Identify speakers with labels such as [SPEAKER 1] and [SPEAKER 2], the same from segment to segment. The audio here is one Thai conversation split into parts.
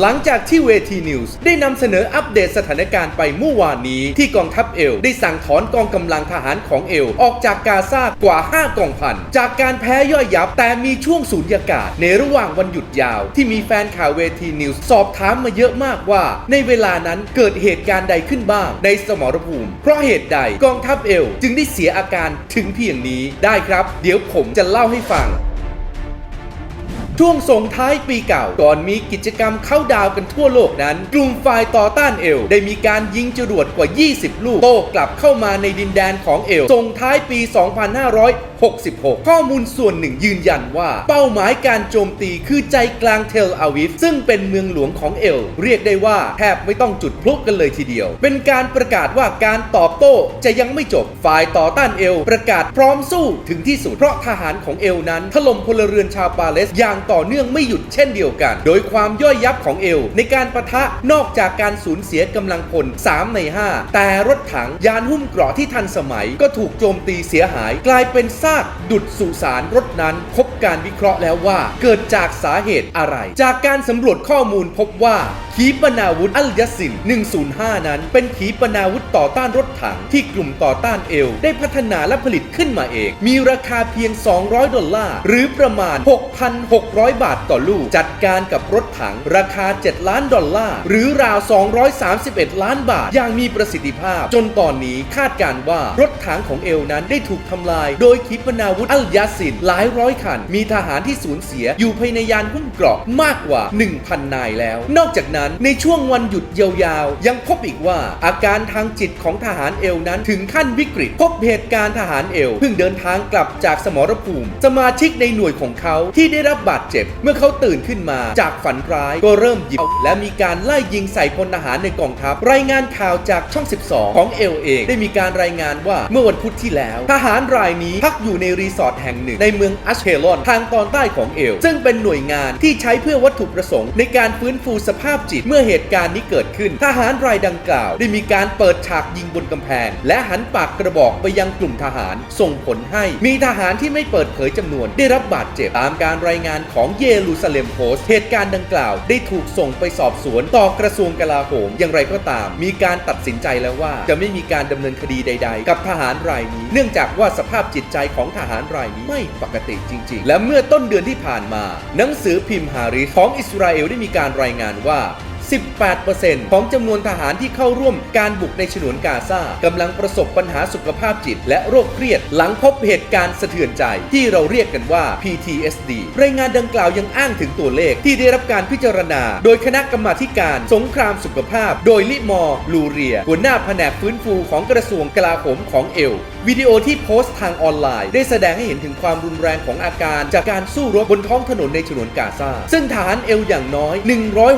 [SPEAKER 1] หลังจากที่เวทีนิวส์ได้นำเสนออัปเดตสถานการณ์ไปเมื่อวานนี้ที่กองทัพเอล ได้สั่งถอนกองกำลังทหารของเอล ออกจากกาซากว่า 5กองพัน จากการแพ้ย่อยยับ แต่มีช่วงสูญญากาศ ในระหว่างวันหยุดยาว ที่มีแฟนข่าวเวทีนิวส์สอบถามมาเยอะมากว่า ในเวลานั้นเกิดเหตุการณ์ใดขึ้นบ้าง ในสมรภูมิ เพราะเหตุใดกองทัพเอล จึงได้เสียอาการถึงเพียงนี้ได้ครับ เดี๋ยวผมจะเล่าให้ฟัง ช่วงส่งท้ายปีเก่า ก่อนมีกิจกรรมเข้าดาวกันทั่วโลกนั้น กลุ่มฝ่ายต่อต้านเอล ได้มีการยิงจรวดกว่า 20 ลูก โต้กลับเข้ามาในดินแดนของเอล ส่งท้ายปี 2566 ข้อมูลส่วนหนึ่งยืนยันว่า เป้าหมายการโจมตีคือใจกลางเทลอาวิฟ ซึ่งเป็นเมืองหลวงของเอล เรียกได้ว่าแทบไม่ต้องจุดพลุกันเลยทีเดียว เป็นการประกาศว่าการตอบโต้จะยังไม่จบ ฝ่ายต่อต้านเอล ประกาศพร้อมสู้ถึงที่สุด เพราะทหารของเอลนั้นถล่มพลเรือนชาวปาเลสอย่างต่อ่อเนื่องไม่หยุดเช่นเดียวกัน โดยความย่อยยับของเอล ในการประทะนอกจากการสูญเสียกำลังพล 3 ใน 5 แต่รถถังยานหุ้มเกราะที่ทันสมัย ก็ถูกโจมตีเสียหาย กลายเป็นซากดุดสุสานรถนั้น พบการวิเคราะห์แล้วว่า เกิดจากสาเหตุอะไร จากการสำรวจข้อมูลพบว่าขีปนาวุธอัลยาสิน 105 นั้น เป็นขีปนาวุธต่อต้านรถถังที่กลุ่มต่อต้านเอล ได้พัฒนาและผลิตขึ้นมาเอง มีราคาเพียง 200 ดอลลาร์ หรือประมาณ 6,600บาทต่อลูก จัดการกับรถถังราคา 7 ล้านดอลลาร์ หรือราว 231 ล้านบาท อย่างมีประสิทธิภาพ จนตอนนี้คาดการว่ารถถังของเอลนั้นได้ถูกทำลาย โดยขีปนาวุธอัลยาสินหลายร้อยคัน มีทหารที่สูญเสียอยู่ภายในยานหุ้มเกราะมากกว่า 1,000 นายแล้ว นอกจากนั้นในช่วงวันหยุดยาวๆ ยังพบอีกว่าอาการทางจิตของทหารเอลนั้นถึงขั้นวิกฤต พบเหตุการณ์ทหารเอลเพิ่งเดินทางกลับจากสมรภูมิ สมาชิกในหน่วยของเขาที่ได้รับบาดเจ็บ เมื่อเขาตื่นขึ้นมาจากฝันร้ายก็เริ่มหยิบและมีการไล่ยิงใส่พลทหารในกองทัพ รายงานข่าวจากช่อง 12 ของเอลเองได้มีการรายงานว่าเมื่อวันพุธที่แล้ว ทหารรายนี้พักอยู่ในรีสอร์ทแห่งหนึ่ง ในเมืองอัชเคลอนทางตอนใต้ของเอล ซึ่งเป็นหน่วยงานที่ใช้เพื่อวัตถุประสงค์ ในการฟื้นฟูสภาพจิตเมื่อเหตุการณ์นี้เกิดขึ้น ทหารรายดังกล่าว ได้มีการเปิดฉากยิงบนกำแพง และหันปากกระบอกไปยังกลุ่มทหาร ส่งผลให้มีทหารที่ไม่เปิดเผยจำนวนได้รับบาดเจ็บตามการรายงานของเยรูซาเล็มโพสต์เหตุการณ์ดังกล่าว ได้ถูกส่งไปสอบสวนต่อกระทรวงกลาโหม อย่างไรก็ตาม มีการตัดสินใจแล้วว่า จะไม่มีการดำเนินคดีใด ๆ กับทหารรายนี้ เนื่องจากว่าสภาพจิตใจของทหารรายนี้ไม่ปกติจริง ๆ และเมื่อต้นเดือนที่ผ่านมา หนังสือพิมพ์ฮาริสของอิสราเอลได้มีการรายงานว่า 18%ของจำนวนทหารที่เข้าร่วมการบุกในฉนวนกาซากำลังประสบปัญหาสุขภาพจิต และโรคเครียด หลังพบเหตุการณ์สะเทือนใจ ที่เราเรียกกันว่า PTSD รายงานดังกล่าวยังอ้างถึงตัวเลขที่ได้รับการพิจารณา โดยคณะกรรมาการสงครามสุขภาพ โดยลิมอร์ลูเรียหัวหน้าแผนกฟื้นฟูของกระทรวงกลาโหมของเอล วิดีโอที่โพสต์ทางออนไลน์ ได้แสดงให้เห็นถึงความรุนแรงของอาการจากการสู้รบบนท้องถนนในฉนวนกาซา ซึ่งทหารเอลอย่างน้อย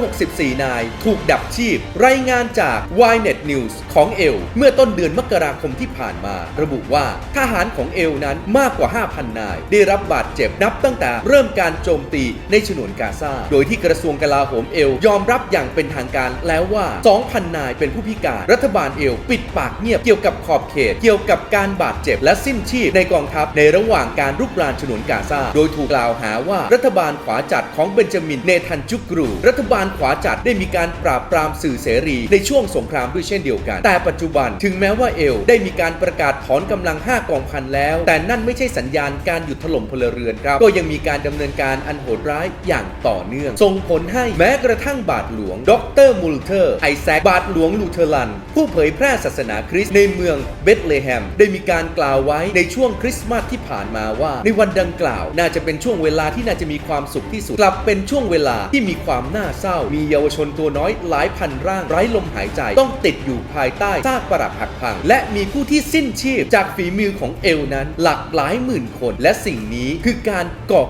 [SPEAKER 1] 164 นาย ถูกดับชีพ รายงานจาก Ynet News ของเอล เมื่อต้นเดือนมกราคมที่ผ่านมา ระบุว่าทหารของเอลนั้นมากกว่า 5,000 นาย ได้รับบาดเจ็บนับตั้งแต่เริ่มการโจมตีในฉนวนกาซา โดยที่กระทรวงกลาโหมเอล ยอมรับอย่างเป็นทางการแล้วว่า 2,000 นายเป็นผู้พิการ รัฐบาลเอล ปิดปากเงียบเกี่ยวกับขอบเขต เกี่ยวกับการบาดเจ็บและสิ้นชีพในกองทัพในระหว่างการรุกรานฉนวนกาซา โดยถูกกล่าวหาว่ารัฐบาลขวาจัดของเบนจามินเนทันจุกรู รัฐบาลขวาจัดได้มีการปราบปรามสื่อเสรี ในช่วงสงครามด้วยเช่นเดียวกัน แต่ปัจจุบันถึงแม้ว่าเอล ได้มีการประกาศถอนกำลัง 5 กองพันแล้ว แต่นั่นไม่ใช่สัญญาณการหยุดถล่มพลเรือนครับ ก็ยังมีการดำเนินการอันโหดร้ายอย่างต่อเนื่อง ส่งผลให้แม้กระทั่งบาทหลวง ดรมูลเทอร์ ไอแซคบาทหลวงลูเทอรัน ผู้เผยแพร่ศาสนาคริสต์ในเมืองเบธเลแฮม ได้มีการกล่าวไว้ในช่วงคริสต์มาสที่ผ่านมาว่า ในวันดังกล่าว น่าจะเป็นช่วงเวลาที่น่าจะมีความสุขที่สุด กลับเป็นช่วงเวลาที่มีความน่าเศร้า มีเยาวชนตัวน้อยหลายพันร่างไร้ลมหายใจ ต้องติดอยู่ภายใต้ซากปรักหักพัง และมีผู้ที่สิ้นชีพจากฝีมือของเอลนั้น หลักหลายหมื่นคน และสิ่งนี้คือการก่อ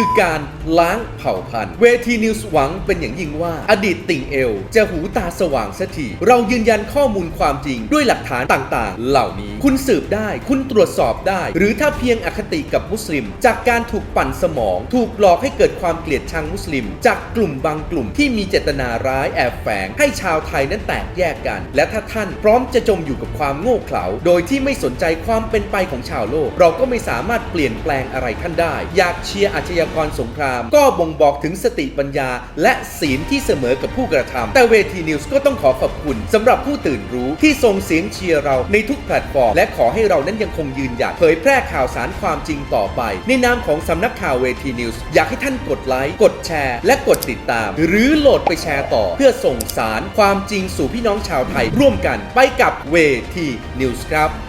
[SPEAKER 1] คือการล้างเผ่าพันธุ์ เวทีนิวส์หวังเป็นอย่างยิ่งว่า อดีตติ่งเอล จะหูตาสว่างสักทีเรายืนยันข้อมูลความจริงด้วยหลักฐานต่างๆ เหล่านี้ คุณสืบได้ คุณตรวจสอบได้ หรือถ้าเพียงอคติกับมุสลิม จากการถูกปั่นสมอง ถูกหลอกให้เกิดความเกลียดชังมุสลิม จากกลุ่มบางกลุ่มที่มีเจตนาร้ายแอบแฝง ให้ชาวไทยนั้นแตกแยกกัน และถ้าท่านพร้อมจะจมอยู่กับความโง่เขลาโดยที่ไม่สนใจความเป็นไปของชาวโลก เราก็ไม่สามารถเปลี่ยนแปลงอะไรท่านได้ อยากเชียร์อาชญากรสงคราม ก็บ่งบอกถึงสติปัญญา และศีลที่เสมอกับผู้กระทำแต่เวทีนิวส์ก็ต้องขอขอบคุณสำหรับผู้ตื่นรู้ที่ส่งเสียงเชียร์เราในทุกแพลตฟอร์ม และขอให้เรานั้นยังคงยืนหยัดเผยแพร่ข่าวสารความจริงต่อไป ในนามของสำนักข่าวเวทีนิวส์อยากให้ท่านกดไลค์กดแชร์ และกดติดตาม หรือโหลดไปแชร์ต่อ เพื่อส่งสารความจริงสู่พี่น้องชาวไทย ร่วมกันไปกับเวทีนิวส์ครับ